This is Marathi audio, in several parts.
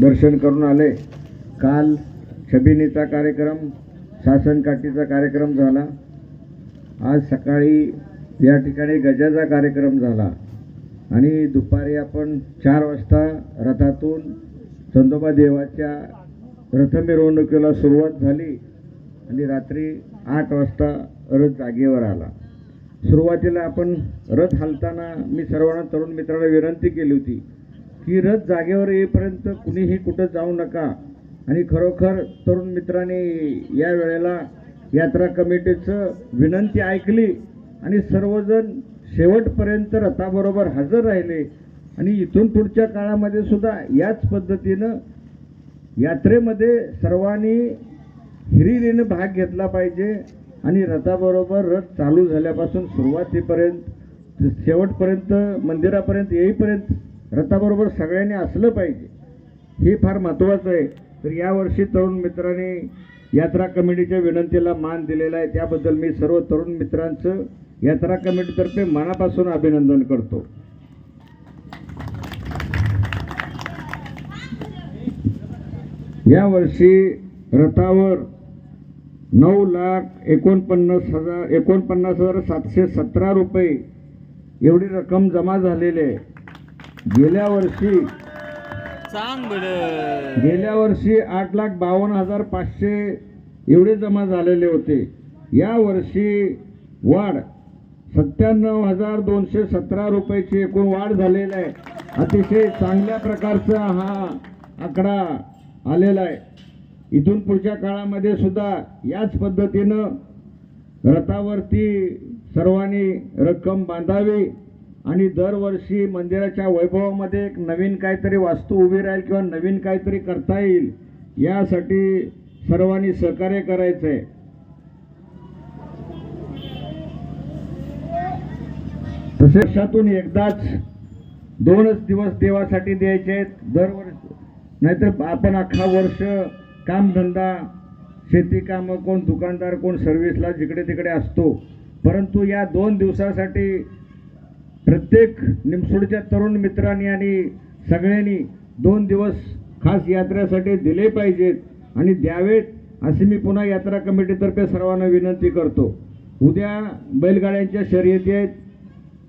दर्शन करून आले. काल छबिनीचा कार्यक्रम सासनकाठीचा कार्यक्रम झाला. आज सकाळी या ठिकाणी गजाचा कार्यक्रम झाला. आणि दुपारी आपण चार वाजता रथातून चंदोबा देवाच्या रथ मिरवणुकीला सुरुवात झाली आणि रात्री आठ वाजता रथ जागेवर आला. सुरुवातीला आपण रथ हलताना मी सर्वांना तरुण मित्रांना विनंती केली होती की रथ जागेवर येईपर्यंत कुणीही कुठं जाऊ नका. आणि खरोखर तरुण मित्रांनी या वेळेला यात्रा कमिटीचं विनंती ऐकली आणि सर्वजण शेवटपर्यंत रथाबरोबर हजर राहिले. आणि इथून पुढच्या काळामध्ये सुद्धा याच पद्धतीनं यात्रेमध्ये सर्वांनी हिरिरीनं भाग घेतला पाहिजे आणि रथाबरोबर रथ चालू झाल्यापासून सुरुवातीपर्यंत शेवटपर्यंत मंदिरापर्यंत येईपर्यंत रथाबरोबर सगळ्यांनी असलं पाहिजे. हे फार महत्त्वाचं आहे. तर यावर्षी तरुण मित्रांनी यात्रा कमिटीच्या विनंतीला मान दिलेला आहे. त्याबद्दल मी सर्व तरुण मित्रांचं यात्रा कमिटीतर्फे मनापासून अभिनंदन करतो. यावर्षी रथावर नऊ लाख एकोणपन्नास हजार एकोणपन्नास हजार सातशे सतरा रुपये एवढी रक्कम जमा झालेली आहे. गेल्या वर्षी सांग गेल्या वर्षी आठ लाख बावन्न हजार पाचशे एवढे जमा झालेले होते. या वर्षी वाढ सत्त्याण्णव हजार दोनशे सतरा रुपयाची एकूण वाढ झालेला आहे. अतिशय चांगल्या प्रकारचा हा आकडा आलेला आहे. इथून पुढच्या काळामध्ये सुद्धा याच पद्धतीनं रथावरती सर्वांनी रक्कम बांधावी. आणि दरवर्षी मंदिराच्या वैभवामध्ये एक नवीन काहीतरी वास्तू उभी राहील किंवा नवीन काहीतरी करता येईल यासाठी सर्वांनी सहकार्य करायचं आहे तसे वर्षातून एकदाच दोनच दिवस देवासाठी द्यायचे आहेत. दरवर्षी नाहीतर आपण अख्खा वर्ष कामधंदा शेती कामं कोण दुकानदार कोण सर्व्हिसला जिकडे तिकडे असतो. परंतु या दोन दिवसासाठी प्रत्येक निमसोडच्या तरुण मित्रांनी आणि सगळ्यांनी दोन दिवस खास यात्रेसाठी दिले पाहिजेत आणि द्यावेत अशी मी पुन्हा यात्रा कमिटीतर्फे सर्वांना विनंती करतो. उद्या बैलगाड्यांच्या शर्यती आहेत.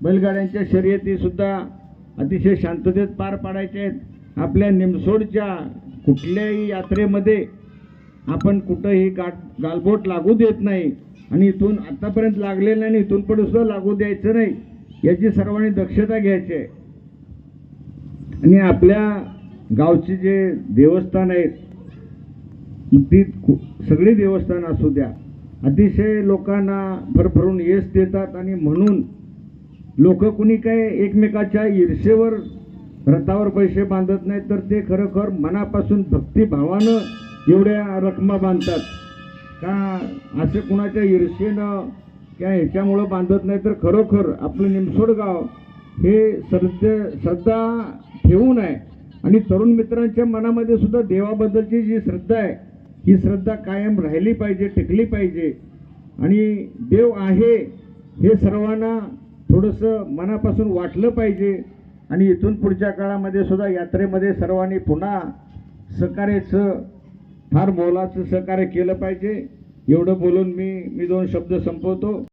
बैलगाड्यांच्या शर्यतीसुद्धा अतिशय शांततेत पार पाडायच्या आहेत. आपल्या निमसोडच्या कुठल्याही यात्रेमध्ये आपण कुठंही गाठ गालबोट लागू देत नाही आणि इथून आत्तापर्यंत लागलेलं नाही इथून पण सुद्धा लागू द्यायचं नाही. याची सर्वांनी दक्षता घ्यायची आहे. आणि आपल्या गावचे जे देवस्थान आहेत ती सगळी देवस्थान असू द्या अतिशय लोकांना भरभरून येस देतात आणि म्हणून लोक कुणी काय एकमेकाच्या ईर्षेवर रथावर पैसे बांधत नाहीत तर ते खरोखर मनापासून भक्तिभावानं एवढ्या रकमा बांधतात. का असं कुणाच्या ईर्षेनं या ह्याच्यामुळं बांधत नाही तर खरोखर आपलं निमसोड गाव हे श्रद्धे श्रद्धा ठेवून आहे आणि तरुण मित्रांच्या मनामध्ये सुद्धा देवाबद्दलची जी श्रद्धा आहे ही श्रद्धा कायम राहिली पाहिजे टिकली पाहिजे. आणि देव आहे हे सर्वांना थोडंसं मनापासून वाटलं पाहिजे. आणि इथून पुढच्या काळामध्ये सुद्धा यात्रेमध्ये सर्वांनी पुन्हा सहकार्याचं फार मोलाचं सहकार्य केलं पाहिजे. एवढं बोलून मी मी दोन शब्द संपवतो.